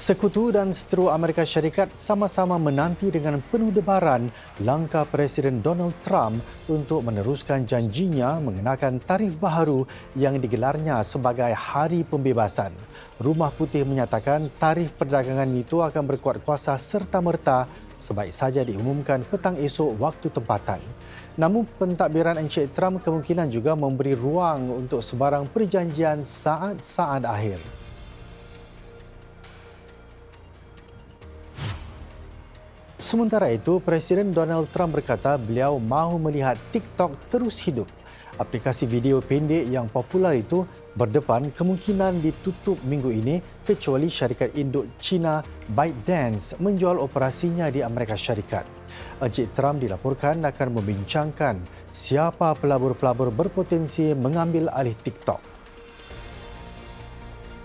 Sekutu dan setru Amerika Syarikat sama-sama menanti dengan penuh debaran langkah Presiden Donald Trump untuk meneruskan janjinya mengenakan tarif baharu yang digelarnya sebagai Hari Pembebasan. Rumah Putih menyatakan tarif perdagangan itu akan berkuat kuasa serta-merta sebaik saja diumumkan petang esok waktu tempatan. Namun pentadbiran Encik Trump kemungkinan juga memberi ruang untuk sebarang perjanjian saat-saat akhir. Sementara itu, Presiden Donald Trump berkata beliau mahu melihat TikTok terus hidup. Aplikasi video pendek yang popular itu berdepan kemungkinan ditutup minggu ini kecuali syarikat induk China ByteDance menjual operasinya di Amerika Syarikat. Encik Trump dilaporkan akan membincangkan siapa pelabur-pelabur berpotensi mengambil alih TikTok.